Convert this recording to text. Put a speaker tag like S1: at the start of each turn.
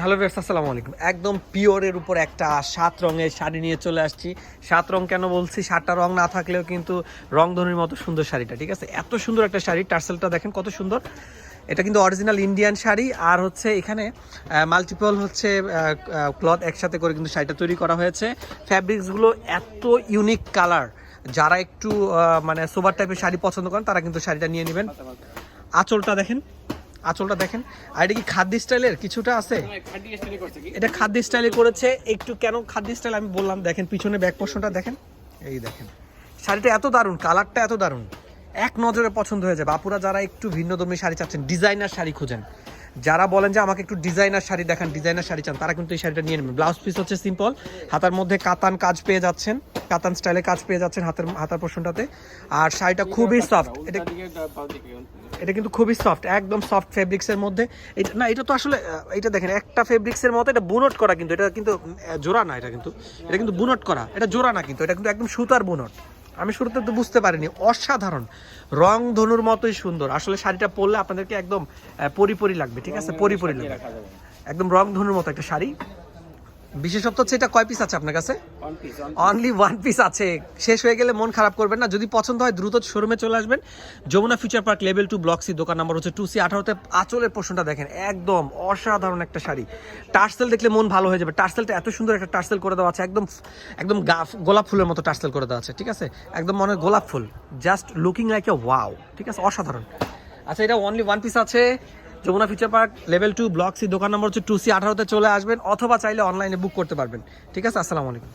S1: Hello viewers, আসসালামু আলাইকুম। একদম পিওরের উপর একটা সাত রঙের শাড়ি নিয়ে চলে আসছি। সাত রং কেন বলছি? সাতটা রং না থাকলেও কিন্তু রংধনুর মতো সুন্দর শাড়িটা, ঠিক আছে? এত সুন্দর একটা শাড়ি, টার্সেলটা দেখেন কত সুন্দর। এটা কিন্তু অরিজিনাল ইন্ডিয়ান শাড়ি, আর হচ্ছে এখানে মাল্টিপল হচ্ছে ক্লথ একসাথে করে কিন্তু শাড়িটা তৈরি করা হয়েছে। ফ্যাব্রিক্সগুলো এত ইউনিক কালার যারা একটু মানে সোবার টাইপের শাড়ি পছন্দ করেন, তারা কিন্তু শাড়িটা নিয়ে নেবেন। আঁচলটা দেখেন। আঁচলটা দেখেন। আর এটা কি খাদ্য স্টাইলের? কিছুটা আছে? এটা খাদ্য স্টাইলে করেছে। একটু কেন খাদ্য স্টাইল আমি বললাম দেখেন পিছনে ব্যাক পোর্শনটা দেখেন। এই দেখেন। শাড়িটা এত দারুণ কালারটা এত দারুণ। এক নজরে পছন্দ হয়ে যাবে। আপুরা যারা একটু ভিন্ন ধর্মী শাড়ি চাচ্ছেন ডিজাইনার শাড়ি খুঁজেন। যারা বলেন যে আমাকে একটু ডিজাইনার শাড়ি দেখান ডিজাইনার শাড়ি চান তারা কিন্তু এই শাড়িটা নিয়ে নেবেন। ব্লাউজ পিস হচ্ছে সিম্পল হাতার মধ্যে কাতান কাজ পেয়ে যাচ্ছেন কাতান স্টাইলে কাজ পেয়ে যাচ্ছেন হাতের হাতার পোর্শনটাতে আর শাড়িটা খুবই সফট এটা এটা কিন্তু খুবই সফট একদম সফট ফেব্রিক্সের মধ্যে। এটা না এটা তো আসলে এটা দেখেন একটা ফেব্রিক্সের মতো এটা বুনট করা কিন্তু এটা কিন্তু জোড়া না এটা কিন্তু। এটা কিন্তু বুনট করা এটা জোড়া না কিন্তু এটা কিন্তু একদম সুতার বুনট। আমি শুরুতে তো বুঝতে পারিনি অসাধারণ। রং ধনুর মতোই সুন্দর। আসলে শাড়িটা পরলে আপনাদেরকে একদম পরিপরি লাগবে ঠিক আছে? পরিপরি লাগবে। একদম রং ধনুর মতো একটা শাড়ি। বিশেষত্ব হচ্ছে এটা কয় পিস আছে আপনার কাছে? অনলি ওয়ান পিস আছে। শেষ হয়ে গেলে মন খারাপ করবেন না। যদি পছন্দ হয় দ্রুত শোরুমে চলে আসবেন। Jamuna Future Park level two block C দোকান নাম্বার হচ্ছে টু সি আঠারোতে আঁচলের পোর্শনটা দেখেন। একদম অসাধারণ একটা শাড়ি। টার্সেল দেখলে মন ভালো হয়ে যাবে। টার্সেলটা এত সুন্দর একটা টার্সেল করে দেওয়া আছে। একদম একদম গোলাপ ফুলের মতো টার্সেল করে দেওয়া আছে। ঠিক আছে? একদম মনে হয় গোলাপ ফুল। Just looking like a wow ঠিক আছে? অসাধারণ। আচ্ছা এটা অনলি ওয়ান পিস আছে। Jamuna Future Park level two block C দোকান নম্বর হচ্ছে টু সি আঠারোতে চলে আসবেন অথবা চাইলে অনলাইনে বুক করতে পারবেন। ঠিক আছে, আসসালামু আলাইকুম।